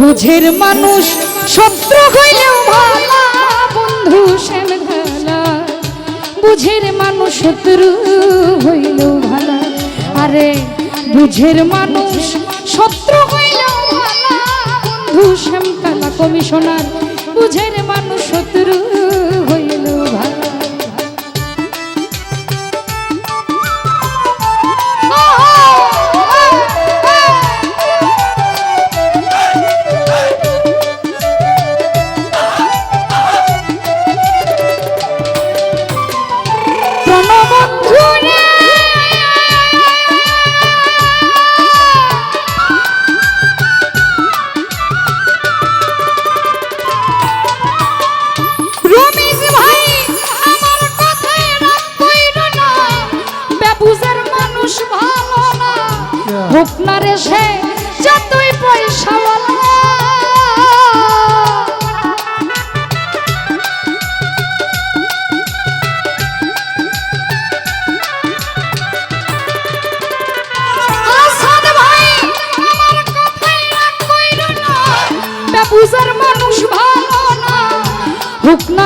বুঝের মানুষ শত্রু হইলেও বন্ধু শ্যাম ভালা বুঝের মানুষ শত্রু হইলেও ভালা। আরে, বুঝের মানুষ শত্রু হইলেও ভালা। বন্ধু শ্যাম কমিশনার, বুঝের মানুষ শত্রু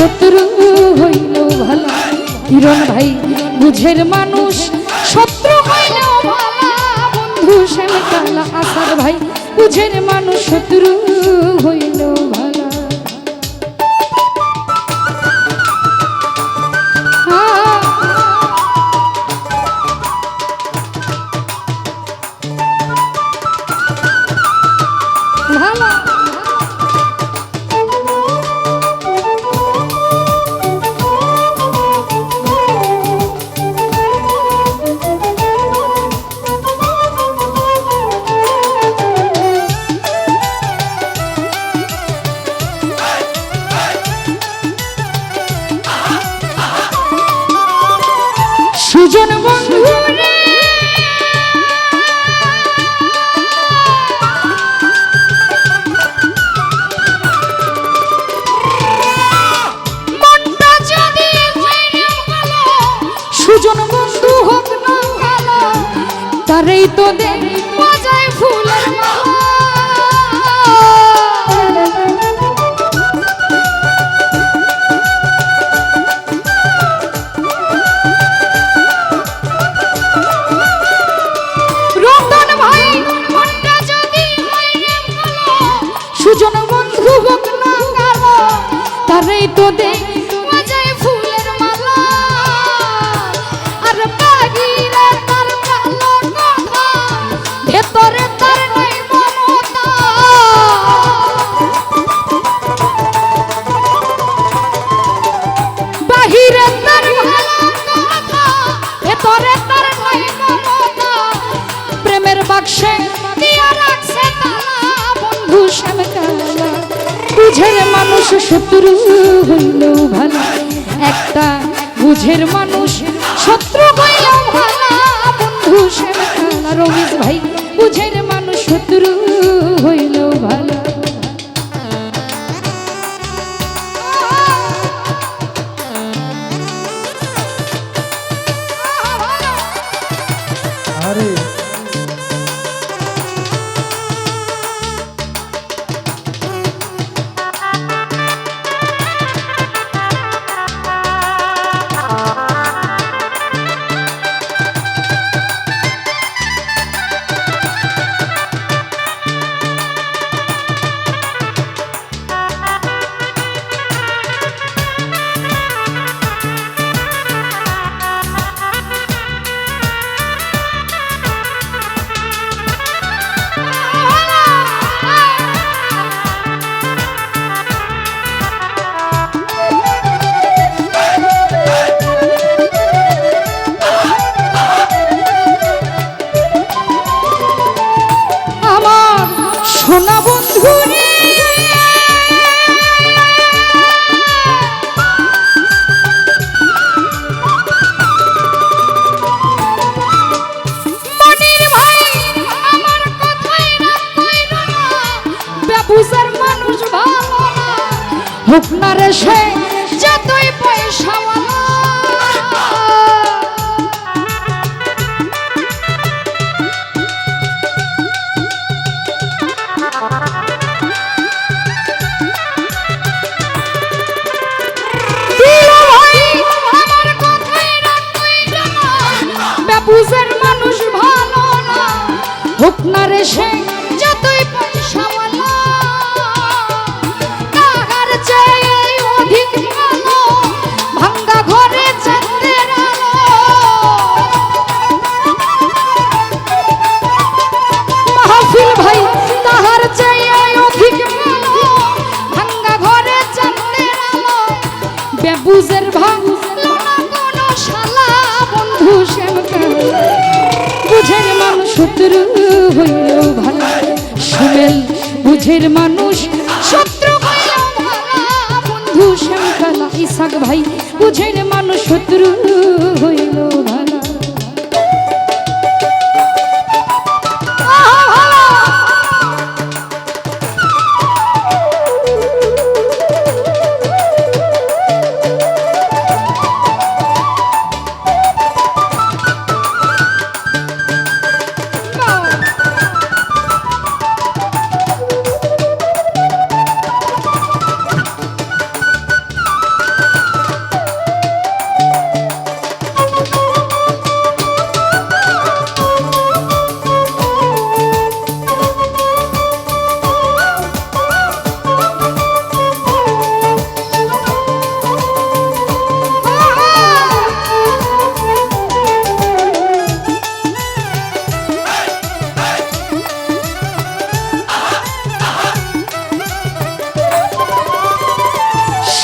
শত্রু হইল ভালো। কিরণ ভাই, বুঝের মানুষ, শত্রু হইল ভালো। বন্ধু শ্যামে কালা আসার ভাই, বুঝের মানুষ, শত্রু হইল সুজন বন্ধু সুজন বন্ধু হোক না তো দে তারেই তো দে মানুষ শত্রু হইল ভালো। একটা বুঝের মানুষ, শত্রু হইল ভালো। বন্ধু সে ভাই, বুঝের মানুষ, শত্রু হোক না রে সে বুঝের মানুষ। শত্রু বন্ধু শ্যামকালা ইসাক ভাই বুঝের মানুষ শত্রু হইলেও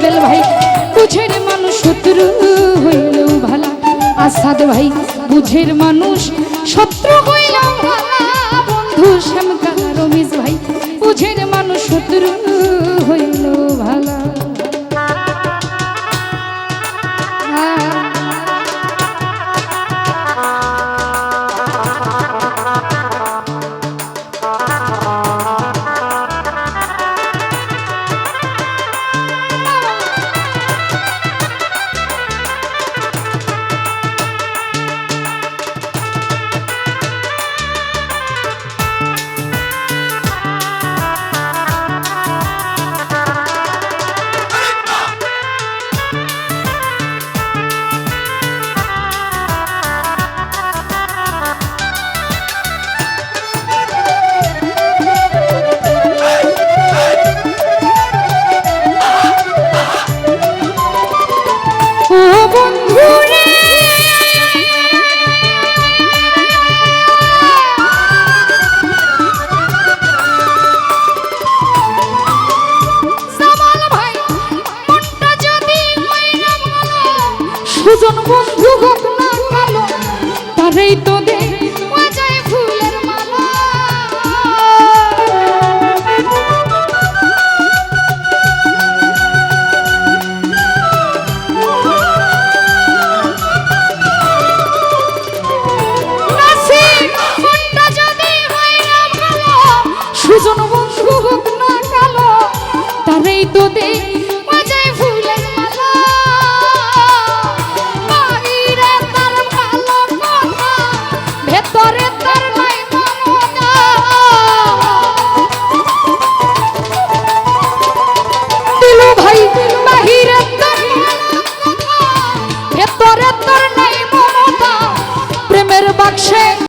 রুবেল ভাই? বুঝের মানুষ শত্রু হইলেও ভালা। আসাদ ভাই, বুঝের মানুষ শত্রু হইলেও ভালা। বন্ধু শ্যামকালা রমেশ ভাই, বুঝের মানুষ শত্রু